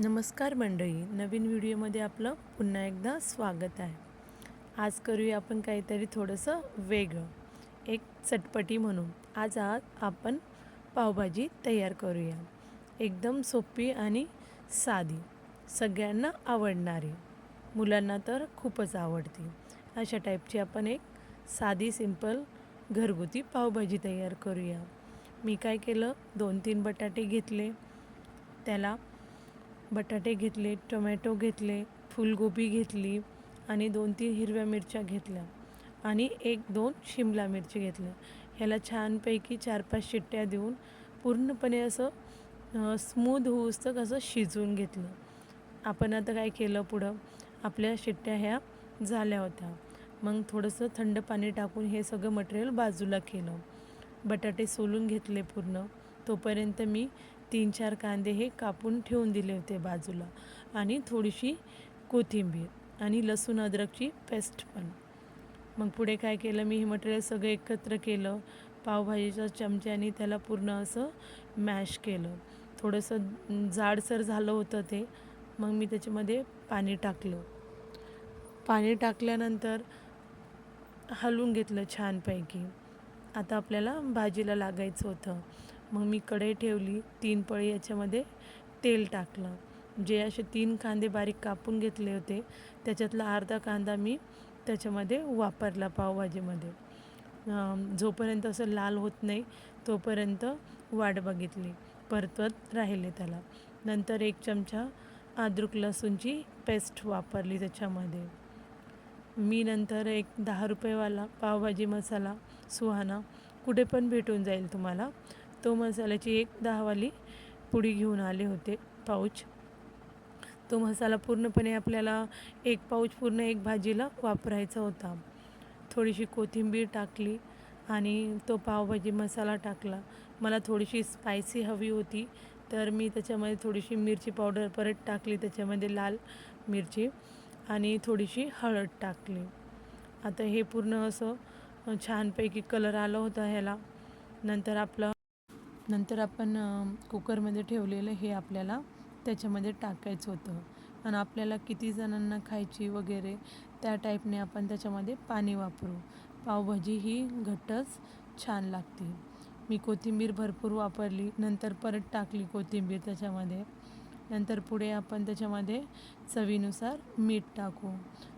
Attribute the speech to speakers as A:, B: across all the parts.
A: नमस्कार मंडळी नवीन व्हिडिओमध्ये आपलं पुन्हा एकदा स्वागत आहे. आज करूया आपण काहीतरी थोडंसं वेगळं एक चटपटी म्हणून. आज आज आपण पावभाजी तयार करूया. एकदम सोपी आणि साधी सगळ्यांना आवडणारी. मुलांना तर खूपच आवडते. अशा टाईपची आपण एक साधी सिंपल घरगुती पावभाजी तयार करूया. मी काय केलं दोन तीन बटाटे घेतले. त्याला बटाटे घेतले टोमॅटो घेतले फुलगोबी घेतली आणि दोन तीन हिरव्या मिरच्या घेतल्या आणि एक दोन शिमला मिरची घेतल्या. ह्याला छानपैकी चार पाच शिट्ट्या देऊन पूर्णपणे असं स्मूद होऊस्तक असं शिजवून घेतलं. आपण आता काय केलं पुढं? आपल्या शिट्ट्या ह्या झाल्या होत्या. मग थोडंसं थंड पाणी टाकून हे सगळं मटेरियल बाजूला केलं. बटाटे सोलून घेतले पूर्ण. तोपर्यंत मी तीन चार कांदे हे कापून ठेवून दिले होते बाजूला आणि थोडीशी कोथिंबीर आणि लसूण अद्रकची पेस्ट पण. मग पुढे काय केलं? मी हे मटेरियल सगळं एकत्र केलं. पावभाजीच्या चमच्याने त्याला पूर्ण असं मॅश केलं. थोडंसं जाडसर झालं होतं ते. मग मी त्याच्यामध्ये पाणी टाकलं. पाणी टाकल्यानंतर हलवून घेतलं छानपैकी. आता आपल्याला भाजीला लागायचं होतं. मग मी कढई ठेवली तीन पळी याच्यामध्ये तेल टाकलं. जे असे तीन कांदे बारीक कापून घेतले होते त्याच्यातला अर्धा कांदा मी त्याच्यामध्ये वापरला पावभाजीमध्ये. जोपर्यंत असं लाल होत नाही तोपर्यंत वाट बघितली. परतवत राहिले त्याला. नंतर एक चमचा अद्रक लसूणची पेस्ट वापरली त्याच्यामध्ये. मी नंतर एक दहा रुपयेवाला पावभाजी मसाला सुहाना कुठे पण भेटून जाईल तुम्हाला. तो मसाल्याची एक दहावाली पुडी घेऊन आले होते पाऊच. तो मसाला पूर्णपणे आपल्याला एक पाऊच पूर्ण एक भाजीला वापरायचा होता. थोडीशी कोथिंबीर टाकली आणि तो पावभाजी मसाला टाकला. मला थोडीशी स्पायसी हवी होती तर मी त्याच्यामध्ये थोडीशी मिरची पावडर परत टाकली त्याच्यामध्ये लाल मिरची आणि थोडीशी हळद टाकली. आता हे पूर्ण असं छानपैकी कलर आलं होतं ह्याला. नंतर आपलं नंतर आपण कुकरमध्ये ठेवलेलं हे आपल्याला त्याच्यामध्ये टाकायचं होतं. आणि आपल्याला किती जणांना खायची वगैरे त्या टाईपने आपण त्याच्यामध्ये पाणी वापरू. पावभाजी ही घट्टच छान लागते. मी कोथिंबीर भरपूर वापरली नंतर परत टाकली कोथिंबीर त्याच्यामध्ये. नंतर पुढे आपण त्याच्यामध्ये चवीनुसार मीठ टाकू.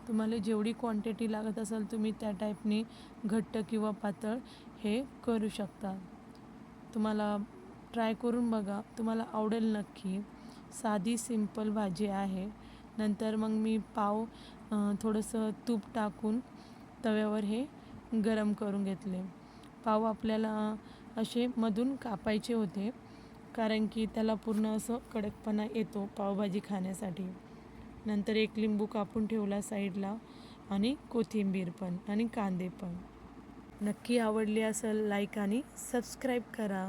A: तुम्हाला जेवढी क्वांटिटी लागत असेल तुम्ही त्या टाईपने घट्ट किंवा पातळ हे करू शकता. तुम्हाला ट्राय करून बघा. तुम्हाला आवडेल नक्की. साधी सिंपल भाजी आहे. नंतर मग मी पाव थोडंसं तूप टाकून तव्यावर हे गरम करून घेतले. पाव आपल्याला असे मधून कापायचे होते कारण की त्याला पूर्ण असं कडकपणा येतो पावभाजी खाण्यासाठी. नंतर एक लिंबू कापून ठेवला साईडला आणि कोथिंबीर पण आणि कांदे पण. नक्की आवडली असेल लाईक आणि सबस्क्राईब करा.